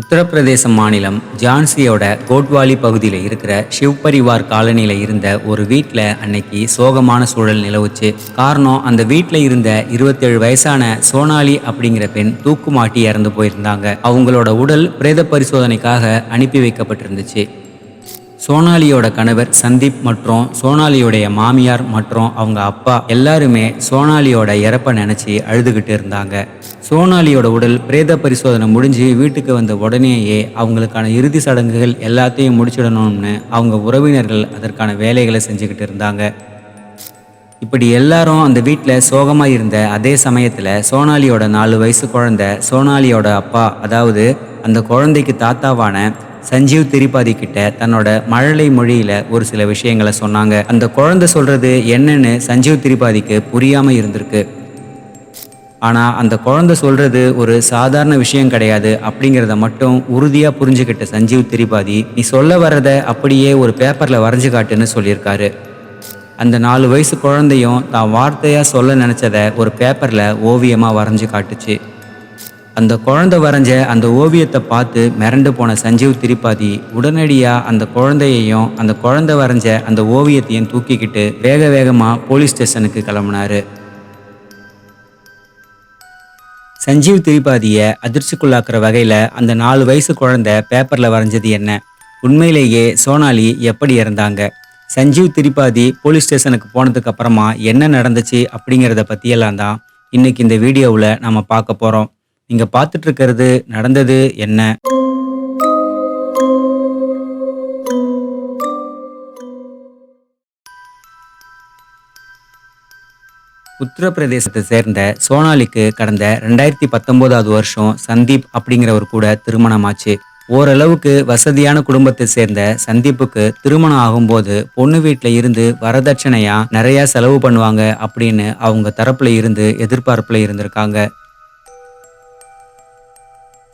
உத்தரப்பிரதேச மாநிலம் ஜான்சியோட கோட்வாலி பகுதியில் இருக்கிற ஷிவ் பரிவார் காலனியில் இருந்த ஒரு வீட்டில் அன்னைக்கு சோகமான சூழல் நிலவுச்சு. காரணம் அந்த வீட்டில் இருந்த இருபத்தேழு வயசான சோனாலி அப்படிங்கிற பெண் தூக்குமாட்டி இறந்து போயிருந்தாங்க. அவங்களோட உடல் பிரேத பரிசோதனைக்காக அனுப்பி வைக்கப்பட்டிருந்துச்சு. சோனாலியோட கணவர் சந்தீப் மற்றும் சோனாலியோடைய மாமியார் மற்றும் அவங்க அப்பா எல்லாருமே சோனாலியோட இறப்பை நினச்சி அழுதுகிட்டு இருந்தாங்க. சோனாலியோட உடல் பிரேத பரிசோதனை முடிஞ்சு வீட்டுக்கு வந்த உடனேயே அவங்களுக்கான இறுதி சடங்குகள் எல்லாத்தையும் முடிச்சிடணும்னு அவங்க உறவினர்கள் அதற்கான வேலைகளை செஞ்சுக்கிட்டு இருந்தாங்க. இப்படி எல்லாரும் அந்த வீட்டில் சோகமாக இருந்த அதே சமயத்தில் சோனாலியோட நாலு வயசு குழந்தை சோனாலியோட அப்பா அதாவது அந்த குழந்தைக்கு தாத்தாவான சஞ்சீவ் திரிபாதி கிட்ட தன்னோட மழலை மொழியில ஒரு சில விஷயங்களை சொன்னாங்க. அந்த குழந்தை சொல்றது என்னன்னு சஞ்சீவ் திரிபாதிக்கு புரியாம இருந்திருக்கு. ஆனால் அந்த குழந்தை சொல்றது ஒரு சாதாரண விஷயம் கிடையாது அப்படிங்கிறத மட்டும் உறுதியாக புரிஞ்சுக்கிட்ட சஞ்சீவ் திரிபாதி நீ சொல்ல வர்றத அப்படியே ஒரு பேப்பரில் வரைஞ்சு காட்டுன்னு சொல்லியிருக்காரு. அந்த நாலு வயசு குழந்தையும் தான் வார்த்தையாக சொல்ல நினச்சதை ஒரு பேப்பரில் ஓவியமாக வரைஞ்சு காட்டுச்சு. அந்த குழந்தை வரைஞ்ச அந்த ஓவியத்தை பார்த்து மிரண்டு போன சஞ்சீவ் திரிபாதி உடனடியாக அந்த குழந்தையையும் அந்த குழந்தை வரைஞ்ச அந்த ஓவியத்தையும் தூக்கிக்கிட்டு வேக வேகமாக போலீஸ் ஸ்டேஷனுக்கு கிளம்புனாரு. சஞ்சீவ் திரிபாதியை அதிர்ச்சிக்குள்ளாக்குற வகையில் அந்த நாலு வயசு குழந்தை பேப்பரில் வரைஞ்சது என்ன? உண்மையிலேயே சோனாலி எப்படி இறந்தாங்க? சஞ்சீவ் திரிபாதி போலீஸ் ஸ்டேஷனுக்கு போனதுக்கு அப்புறமா என்ன நடந்துச்சு அப்படிங்கிறத பற்றியெல்லாம் தான் இன்னைக்கு இந்த வீடியோவில் நம்ம பார்க்க போகிறோம் நீங்கள் பார்த்துட்டு இருக்கிறது நடந்தது என்ன? உத்தரப்பிரதேசத்தை சேர்ந்த சோனாலிக்கு கடந்த ரெண்டாயிரத்தி பத்தொன்பதாவது வருஷம் சந்தீப் அப்படிங்கிறவர் கூட திருமணமாச்சு. ஓரளவுக்கு வசதியான குடும்பத்தை சேர்ந்த சந்தீப்புக்கு திருமணம் ஆகும்போது பொண்ணு வீட்டில் இருந்து வரதட்சணையா நிறைய செலவு பண்ணுவாங்க அப்படின்னு அவங்க தரப்புல இருந்து எதிர்பார்ப்புல இருந்திருக்காங்க.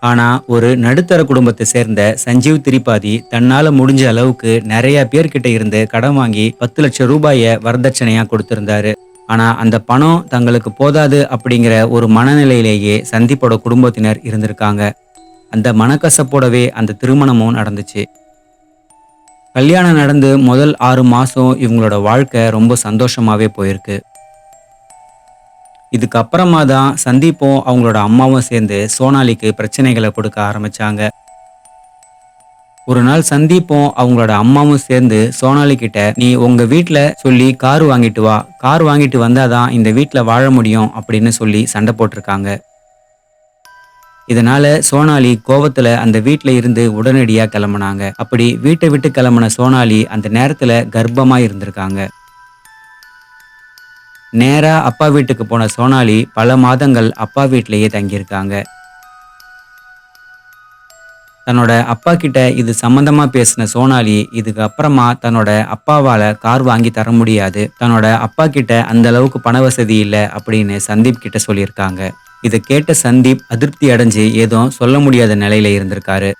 ஆனா ஒரு நடுத்தர குடும்பத்தை சேர்ந்த சஞ்சீவ் திரிபாதி தன்னால முடிஞ்ச அளவுக்கு நிறைய பேர்கிட்ட இருந்து கடன் வாங்கி பத்து லட்சம் ரூபாயை வரதட்சணையா கொடுத்திருந்தாரு. ஆனா அந்த பணம் தங்களுக்கு போதாது அப்படிங்கிற ஒரு மனநிலையிலேயே சந்தீப்போட குடும்பத்தினர் இருந்திருக்காங்க. அந்த மனக்கசப்போடவே அந்த திருமணமும் நடந்துச்சு. கல்யாணம் நடந்து முதல் ஆறு மாசம் இவங்களோட வாழ்க்கை ரொம்ப சந்தோஷமாவே போயிருக்கு. இதுக்கப்புறமா தான் சந்தீப்பும் அவங்களோட அம்மாவும் சேர்ந்து சோனாலிக்கு பிரச்சனைகளை கொடுக்க ஆரம்பிச்சாங்க. ஒரு நாள் சந்தீப்பும் அவங்களோட அம்மாவும் சேர்ந்து சோனாலி கிட்ட நீ உங்க வீட்டில் சொல்லி கார் வாங்கிட்டு வா. கார் வாங்கிட்டு வந்தாதான் இந்த வீட்டில் வாழ முடியும் அப்படின்னு சொல்லி சண்டை போட்டிருக்காங்க. இதனால சோனாலி கோவத்துல அந்த வீட்டில் இருந்து உடனடியா கிளம்புனாங்க. அப்படி வீட்டை விட்டு கிளம்புன சோனாலி அந்த நேரத்துல கர்ப்பமா இருந்திருக்காங்க. நேரா அப்பா வீட்டுக்கு போன சோனாலி பல மாதங்கள் அப்பா வீட்டிலேயே தங்கியிருக்காங்க. தன்னோட அப்பா கிட்ட இது சம்பந்தமா பேசின சோனாலி இதுக்கு அப்புறமா தன்னோட அப்பாவால கார் வாங்கி தர முடியாது. தன்னோட அப்பா கிட்ட அந்த அளவுக்கு பண வசதி இல்லை அப்படின்னு சந்தீப் கிட்ட சொல்லியிருக்காங்க. இதை கேட்ட சந்தீப் அதிருப்தி அடைஞ்சு ஏதோ சொல்ல முடியாத நிலையில இருந்திருக்காரு.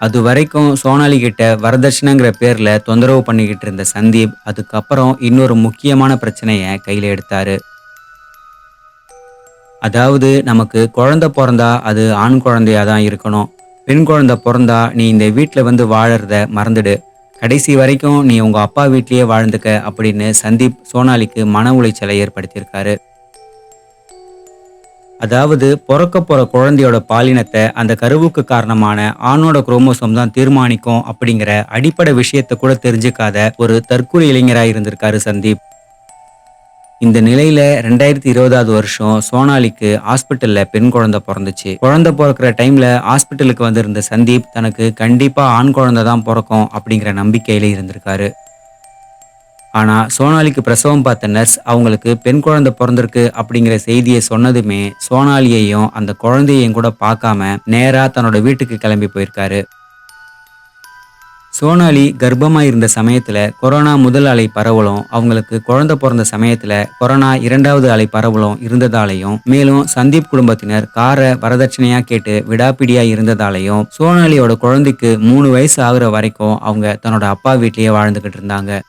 அது வரைக்கும் சோனாலி கிட்ட வரதட்சணைங்கிற பேரில் தொந்தரவு பண்ணிக்கிட்டு இருந்த சந்தீப் அதுக்கப்புறம் இன்னொரு முக்கியமான பிரச்சனையை கையில் எடுத்தாரு. அதாவது நமக்கு குழந்தை பிறந்தா அது ஆண் குழந்தையாக தான் இருக்கணும். பெண் குழந்தை பிறந்தா நீ இந்த வீட்டில் வந்து வாழறத மறந்துடு. கடைசி வரைக்கும் நீ உங்கள் அப்பா வீட்லேயே வாழ்ந்துக்க அப்படின்னு சந்தீப் சோனாலிக்கு மன உளைச்சலை ஏற்படுத்தியிருக்காரு. அதாவது பிறக்க போற குழந்தையோட பாலினத்தை அந்த கருவுக்கு காரணமான ஆணோட குரோமோசோம் தான் தீர்மானிக்கும் அப்படிங்கிற அடிப்படை விஷயத்தை கூட தெரிஞ்சுக்காத ஒரு தற்கொலை இளைஞராக இருந்திருக்காரு சந்தீப். இந்த நிலையில ரெண்டாயிரத்தி இருபதாவது வருஷம் சோனாலிக்கு ஹாஸ்பிட்டல்ல பெண் குழந்தை பிறந்துச்சு. குழந்தை பிறக்கிற டைம்ல ஹாஸ்பிட்டலுக்கு வந்திருந்த சந்தீப் தனக்கு கண்டிப்பா ஆண் குழந்தை தான் பிறக்கும் அப்படிங்கிற நம்பிக்கையில இருந்திருக்காரு. ஆனால் சோனாலிக்கு பிரசவம் பார்த்த நர்ஸ் அவங்களுக்கு பெண் குழந்தை பிறந்திருக்கு அப்படிங்கிற செய்தியை சொன்னதுமே சோனாலியையும் அந்த குழந்தையையும் கூட பார்க்காம நேராக தன்னோட வீட்டுக்கு கிளம்பி போயிருக்காரு. சோனாலி கர்ப்பமாக இருந்த சமயத்தில் கொரோனா முதல் அலை பரவலும் அவங்களுக்கு குழந்தை பிறந்த சமயத்தில் கொரோனா இரண்டாவது அலை பரவலும் இருந்ததாலையும் மேலும் சந்தீப் குடும்பத்தினர் காரை வரதட்சணையாக கேட்டு விடாப்பிடியாக இருந்ததாலையும் சோனாலியோட குழந்தைக்கு மூணு வயசு ஆகுற வரைக்கும் அவங்க தன்னோட அப்பா வீட்லேயே வாழ்ந்துக்கிட்டு இருந்தாங்க.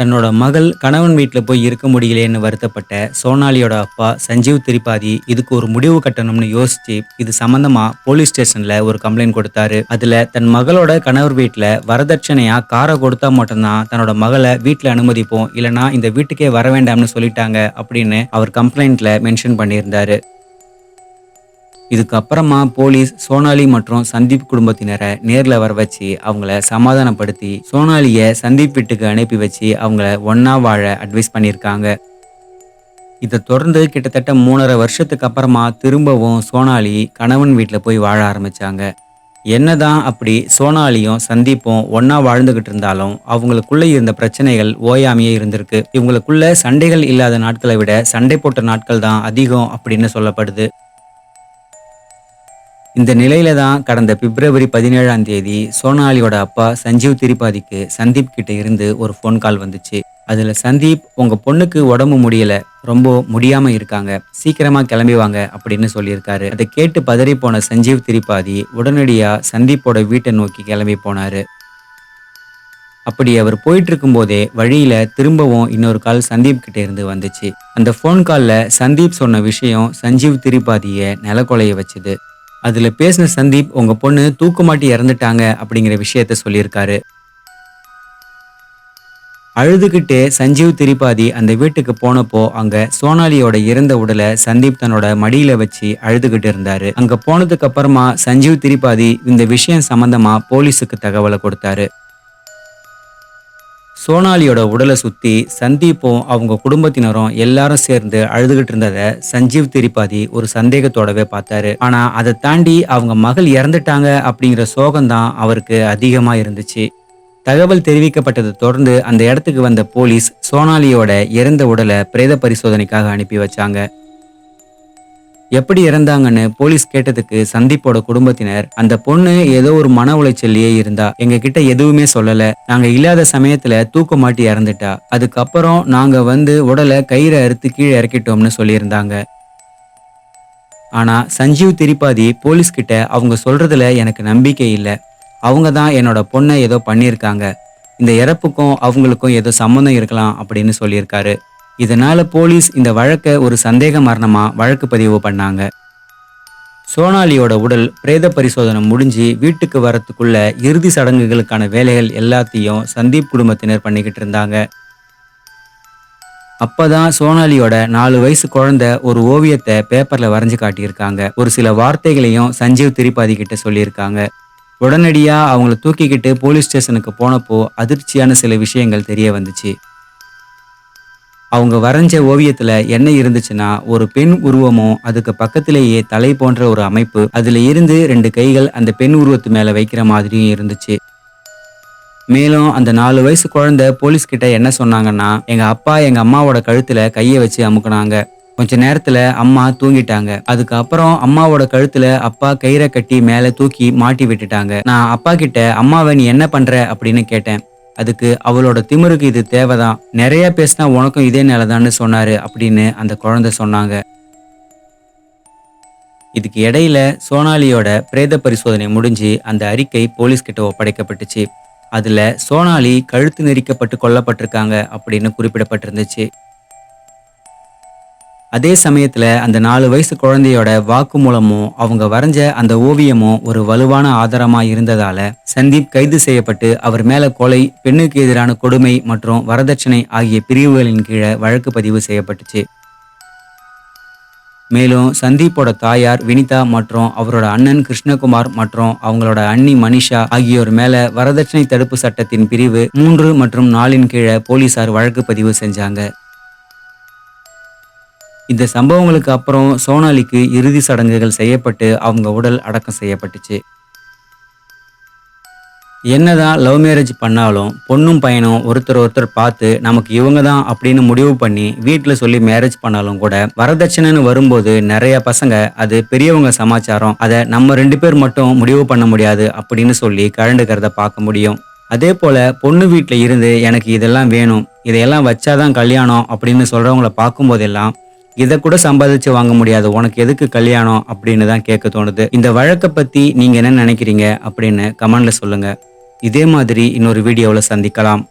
தன்னோட மகள் கணவன் வீட்டில் போய் இருக்க முடியலேன்னு வருத்தப்பட்ட சோனாலியோட அப்பா சஞ்சீவ் திரிபாதி இதுக்கு ஒரு முடிவு கட்டணும்னு யோசிச்சு இது சம்பந்தமா போலீஸ் ஸ்டேஷன்ல ஒரு கம்ப்ளைண்ட் கொடுத்தாரு. அதுல தன் மகளோட கணவர் வீட்டில் வரதட்சணையா காரை கொடுத்தா மட்டும்தான் தன்னோட மகளை வீட்டில் அனுமதிப்போம். இல்லைனா இந்த வீட்டுக்கே வர வேண்டாம்னு சொல்லிட்டாங்க அப்படின்னு அவர் கம்ப்ளைண்ட்ல மென்ஷன் பண்ணியிருந்தாரு. இதுக்கப்புறமா போலீஸ் சோனாலி மற்றும் சந்தீப் குடும்பத்தினரை நேரில் வர வச்சு அவங்கள சமாதானப்படுத்தி சோனாலியை சந்தீப் வீட்டுக்கு அனுப்பி வச்சு அவங்கள ஒன்னா வாழ அட்வைஸ் பண்ணியிருக்காங்க. இதை தொடர்ந்து கிட்டத்தட்ட மூணரை வருஷத்துக்கு அப்புறமா திரும்பவும் சோனாலி கணவன் வீட்டில் போய் வாழ ஆரம்பித்தாங்க என்னதான் அப்படி சோனாலியும் சந்தீப்பும் ஒன்னா வாழ்ந்துகிட்டு இருந்தாலும் அவங்களுக்குள்ள இருந்த பிரச்சனைகள் ஓயாமையே இருந்திருக்கு. இவங்களுக்குள்ள சண்டைகள் இல்லாத நாட்களை விட சண்டை போட்ட நாட்கள் தான் அதிகம் அப்படின்னு சொல்லப்படுது. இந்த நிலையில தான் கடந்த பிப்ரவரி பதினேழாம் தேதி சோனாலியோட அப்பா சஞ்சீவ் திரிபாதிக்கு சந்தீப் கிட்ட இருந்து ஒரு ஃபோன் கால் வந்துச்சு. அதுல சந்தீப் உங்க பொண்ணுக்கு உடம்பு முடியல. ரொம்ப முடியாம இருக்காங்க. சீக்கிரமா கிளம்பி வாங்க அப்படின்னு சொல்லியிருக்காரு. அதை கேட்டு பதறி போன சஞ்சீவ் திரிபாதி உடனடியா சந்தீப்போட வீட்டை நோக்கி கிளம்பி போனாரு. அப்படி அவர் போயிட்டு இருக்கும்போதே வழியில திரும்பவும் இன்னொரு கால் சந்தீப் கிட்ட இருந்து வந்துச்சு. அந்த ஃபோன் கால்ல சந்தீப் சொன்ன விஷயம் சஞ்சீவ் திரிபாதிய நிலக்கொலைய வச்சுது. அதில் பேசின சந்தீப் உங்கள் பொண்ணு தூக்கமாட்டி இறந்துட்டாங்க அப்படிங்கிற விஷயத்த சொல்லியிருக்காரு. அழுதுகிட்டே சஞ்சீவ் திரிபாதி அந்த வீட்டுக்கு போனப்போ அங்க சோனாலியோட இறந்த உடலை சந்தீப் தன்னோட மடியில வச்சு அழுதுகிட்டு இருந்தாரு. அங்க போனதுக்கு அப்புறமா சஞ்சீவ் திரிபாதி இந்த விஷயம் சம்பந்தமா போலீஸுக்கு தகவலை கொடுத்தாரு. சோனாலியோட உடலை சுற்றி சந்தீப்பும் அவங்க குடும்பத்தினரும் எல்லாரும் சேர்ந்து அழுதுகிட்டு இருந்ததை சஞ்சீவ் திரிபாதி ஒரு சந்தேகத்தோடவே பார்த்தாரு. ஆனால் அதை தாண்டி அவங்க மகள் இறந்துட்டாங்க அப்படிங்கிற சோகம்தான் அவருக்கு அதிகமாக இருந்துச்சு. தகவல் தெரிவிக்கப்பட்டதை தொடர்ந்து அந்த இடத்துக்கு வந்த போலீஸ் சோனாலியோட இறந்த உடலை பிரேத பரிசோதனைக்காக அனுப்பி வச்சாங்க. எப்படி இறந்தாங்கன்னு போலீஸ் கேட்டதுக்கு சந்தீப்போட குடும்பத்தினர் அந்த பொண்ணு ஏதோ ஒரு மன உளைச்சல்லையே இருந்தா எங்க கிட்ட எதுவுமே சொல்லல. நாங்க இல்லாத சமயத்துல தூக்க மாட்டி இறந்துட்டா. அதுக்கப்புறம் நாங்க வந்து உடலை கயிறை அறுத்து கீழே இறக்கிட்டோம்னு சொல்லியிருந்தாங்க. ஆனா சஞ்சீவ் திரிபாதி போலீஸ் கிட்ட அவங்க சொல்றதுல எனக்கு நம்பிக்கை இல்லை. அவங்க தான் என்னோட பொண்ணை ஏதோ பண்ணியிருக்காங்க. இந்த இறப்புக்கும் அவங்களுக்கும் ஏதோ சம்மந்தம் இருக்கலாம் அப்படின்னு சொல்லியிருக்காரு. இதனால போலீஸ் இந்த வழக்கை ஒரு சந்தேக மரணமா வழக்கு பதிவு பண்ணாங்க. சோனாலியோட உடல் பிரேத பரிசோதனை முடிஞ்சு வீட்டுக்கு வரத்துக்குள்ள இறுதி சடங்குகளுக்கான வேலைகள் எல்லாத்தையும் சந்தீப் குடும்பத்தினர் பண்ணிக்கிட்டு இருந்தாங்க. அப்பதான் சோனாலியோட நாலு வயசு குழந்தை ஒரு ஓவியத்தை பேப்பர்ல வரைஞ்சு காட்டியிருக்காங்க. ஒரு சில வார்த்தைகளையும் சஞ்சீவ் திரிபாதி கிட்ட சொல்லியிருக்காங்க. உடனடியா அவங்கள தூக்கிக்கிட்டு போலீஸ் ஸ்டேஷனுக்கு போனப்போ அதிர்ச்சியான சில விஷயங்கள் தெரிய வந்துச்சு. அவங்க வரைஞ்ச ஓவியத்துல என்ன இருந்துச்சுன்னா ஒரு பெண் உருவமும் அதுக்கு பக்கத்திலேயே தலை போன்ற ஒரு அமைப்பு அதுல இருந்து ரெண்டு கைகள் அந்த பெண் உருவத்து மேல வைக்கிற மாதிரியும் இருந்துச்சு. மேலும் அந்த நாலு வயசு குழந்தை போலீஸ் கிட்ட என்ன சொன்னாங்கன்னா எங்க அப்பா எங்க அம்மாவோட கழுத்துல கையை வச்சு அமுக்குனாங்க. கொஞ்ச நேரத்துல அம்மா தூங்கிட்டாங்க. அதுக்கப்புறம் அம்மாவோட கழுத்துல அப்பா கயிறை கட்டி மேல தூக்கி மாட்டி விட்டுட்டாங்க. நான் அப்பா கிட்ட அம்மாவை நீ என்ன பண்ற? அப்படின்னு கேட்டேன். அதுக்கு அவளோட திமிருக்கு இது தேவைதான். நிறைய பேசினா உனக்கும் இதே நிலைதான்னு சொன்னாரு அப்படின்னு அந்த குழந்தை சொன்னாங்க. இதுக்கு இடையில சோனாலியோட பிரேத பரிசோதனை முடிஞ்சு அந்த அறிக்கை போலீஸ்கிட்ட ஒப்படைக்கப்பட்டுச்சு. அதுல சோனாலி கழுத்து நெரிக்கப்பட்டு கொல்லப்பட்டிருக்காங்க அப்படின்னு குறிப்பிடப்பட்டிருந்துச்சு. அதே சமயத்தில் அந்த நாலு வயசு குழந்தையோட வாக்குமூலமும் அவங்க வரைஞ்ச அந்த ஓவியமும் ஒரு வலுவான ஆதாரமாக இருந்ததால சந்தீப் கைது செய்யப்பட்டு அவர் மேல கொலை பெண்ணுக்கு எதிரான கொடுமை மற்றும் வரதட்சணை ஆகிய பிரிவுகளின் கீழே வழக்கு பதிவு செய்யப்பட்டுச்சு. மேலும் சந்தீப்போட தாயார் வினிதா மற்றும் அவரோட அண்ணன் கிருஷ்ணகுமார் மற்றும் அவங்களோட அண்ணி மனிஷா ஆகியோர் மேல வரதட்சணை தடுப்பு சட்டத்தின் பிரிவு மூன்று மற்றும் நாலின் கீழே போலீசார் வழக்கு பதிவு செஞ்சாங்க. இந்த சம்பவங்களுக்கு அப்புறம் சோனாலிக்கு இறுதி சடங்குகள் செய்யப்பட்டு அவங்க உடல் அடக்கம் செய்யப்பட்டுச்சு. என்னதான் லவ் மேரேஜ் பண்ணாலும் பொண்ணும் பையனும் ஒருத்தர் ஒருத்தர் பார்த்து நமக்கு இவங்க தான் அப்படின்னு முடிவு பண்ணி வீட்டில் சொல்லி மேரேஜ் பண்ணாலும் கூட வரதட்சணைன்னு வரும்போது நிறைய பசங்க அது பெரியவங்க சமாச்சாரம். அதை நம்ம ரெண்டு பேர் மட்டும் முடிவு பண்ண முடியாது அப்படின்னு சொல்லி கழண்டுக்கிறத பார்க்க முடியும். அதே போல பொண்ணு வீட்டில் இருந்து எனக்கு இதெல்லாம் வேணும் இதையெல்லாம் வச்சாதான் கல்யாணம் அப்படின்னு சொல்றவங்கள பார்க்கும்போதெல்லாம் இதை கூட சம்பாதிச்சு வாங்க முடியாது. உனக்கு எதுக்கு கல்யாணம் அப்படின்னு தான் கேட்க தோணுது. இந்த வழக்கை பத்தி நீங்க என்ன நினைக்கிறீங்க அப்படின்னு கமெண்ட்ல சொல்லுங்க. இதே மாதிரி இன்னொரு வீடியோவில் சந்திக்கலாம்.